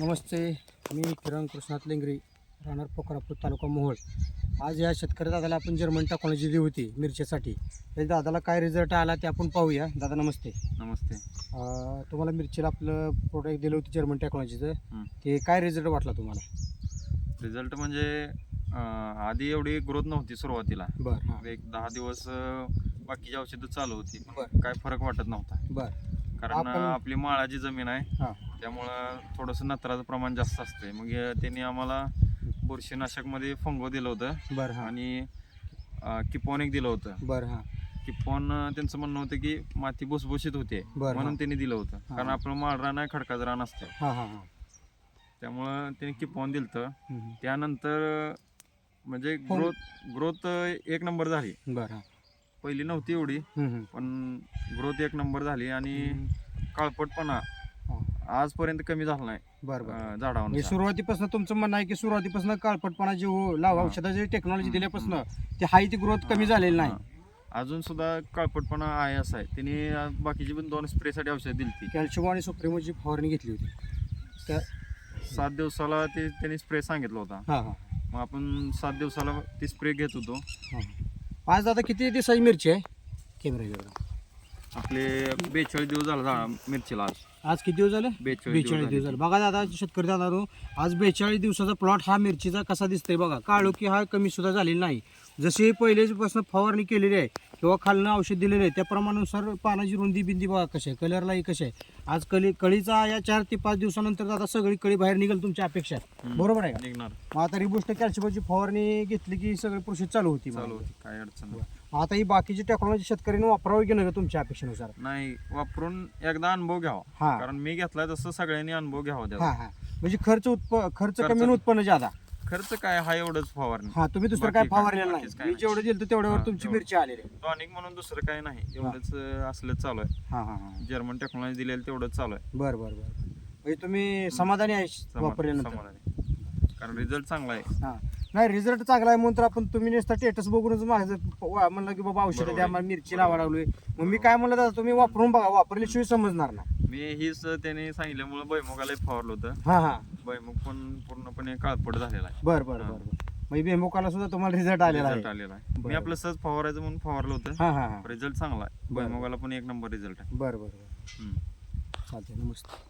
नमस्ते मी किरण कृष्णात लेंगरी राहणार पोखरापूर तालुका मोहोळ. आज या शेतकरी दादाला आपण जर्मन टेक्नॉलॉजी दिली होती मिरचीसाठी. त्या दादाला काय रिझल्ट आला ते आपण पाहूया. दादा नमस्ते. नमस्ते. अं, तुम्हाला मिरचीला आपलं प्रोडक्ट दिलं होतं जर्मन टेक्नॉलॉजीचं हं. ते काय रिझल्ट वाटला तुम्हाला? रिझल्ट म्हणजे अं, आधी एवढी ग्रोथ नव्हती सुरुवातीला. बरं हां. एक दहा दिवस अं, बाकीची औषधं चालू होती. पण बरं. काय फरक वाटत नव्हता. बरं. कारण आपण- आपली माळाची जमीन आहे. हां. त्यामुळं थोडंसं नत्राचं प्रमाण जास्त असतंय. मग त्यांनी आम्हाला बुरशीनाशकमध्ये फंगो दिलं होतं. बरं हां. आणि किपॉन एक दिलं होतं. बरं हां. किपॉन त्यांचं म्हणणं होतं की माती भुसभुशीत होते. बरं, म्हणून. त्यांनी दिलं होतं. हां. कारण आपलं माळ रान आहे खडकाचं रान असतं. हां हां हां. त्यामुळं त्यांनी किपॉन दिलं होतं. हं. त्यानंतर म्हणजे. ग्रोथ ग्रोथ एक नंबर झाली. बरं हां. पहिली नव्हती एवढी. पण ग्रोथ एक नंबर झाली आणि. काळपटपणा. आजपर्यंत कमी झाला नाही बरं बरं. अं, म्हणजे झाडावर सुरुवातीपासून तुमचं म्हणणं आहे की सुरुवातीपासून काळपटपणा जे हो लाव हां. औषधाची टेक्नॉलॉजी दिल्यापासून ते हाय ती ग्रोथ कमी झालेली नाही. अजून सुद्धा काळपटपणा आहे असं आहे. त्यांनी अं, बाकीची पण दोन स्प्रेसाठी औषध दिली कॅल्शियम आणि सुप्रिमोची फवारणी घेतली होती. त्या सात दिवसाला ते त्यांनी स्प्रे सांगितलं होता. हां हां. मग आपण सात दिवसाला ती स्प्रे घेत होतो. हां. आज दादा किती दिवसाची मिरची आहे? कॅमेरा आपले बेचाळीस दिवस झाला झाडा मिरचीला आज. आज किती दिवस झाले? बेचाळीस बेचाळीस दिवस झाले. बघा दादा शेतकरी दादा आज बेचाळीस दिवसाचा प्लॉट हा मिरचीचा कसा दिसतोय बघा. काळोखी हा कमी सुद्धा झालेला नाही. जशी पहिलेपासून फवारणी केलेली आहे किंवा खालनं औषध दिलेलं आहे त्या प्रमाणानुसार पानाची रुंदी बिंदी बघा कशी आहे. कलरलाही कशी आहे. आज कली कळीचा या चार ते पाच दिवसानंतर दादा सगळी कळी बाहेर निघेल तुमच्या अपेक्षा आहे. हम्म. बरोबर आहे का? निघणार. मग आता रिबुस्ट कॅल्शियमची फवारणी घेतली की सगळी प्रोसेस चालू होती चालू. होती. काय अडचण नाही. आता ही बाकीची टेक्नॉलॉजी शेतकऱ्यांनी वापरावी की नाही तुमच्या अपेक्षेनुसार? नाही वापरून एकदा अनुभव घ्यावा. हा. कारण मी घेतलाय तसं सगळ्यांनी अनुभव घ्यावा हा त्याचा. हा म्हणजे खर्च उत्प खर्च खर्च- कमी आणि उत्पन्न जादा खर्च काय हा एवढंच फवारणी. हा तुम्ही दुसरं बाकी काय काय- फवारलेलं बाकीच काय नाही मी नाही. जेवढं दिलं तेवढ्यावर हा, तुमची. मिरची आलेली आहे. टॉनिक म्हणून दुसरं काही नाही. एवढंच अं, असलं चालू आहे. हा हा हा. जर्मन टेक्नॉलॉजी दिलेलं तेवढंच चालू आहे. बर बर बर. म्हणजे तुम्ही समाधानी आहे समा- वापरल्यानंतर. समाधानी. कारण रिझल्ट चांगला आहे. हा. नाही रिझल्ट चांगला आहे म्हणून तर आपण तुम्ही नुसतं स्टेटस बघूनच माझं वा- म्हणलं की बाबा औषध द्या. मला मिरची लावा लागलोय. मग मी काय म्हणलं दादा तुम्ही वापरून बघा वापरल्याशिवाय समजणार ना मी हीच त्याने सांगितल्यामुळे भैमुगाला फवारलं होतं. हा हा. भैमुग पण पूर्णपणे काळपट झालेला आहे. बर बर बर बर. बेमोकाला सुद्धा तुम्हाला रिझल्ट आलेला आहे. आलेला आहे. मी बरं. आपलं सहज फवारायचं म्हणून फवारलं होतं. हा हा हा. रिझल्ट चांगला आहे. बरं. भैमुगाला पण एक नंबर रिझल्ट आहे. बर बर बर. हम्म. चालतंय नमस्ते.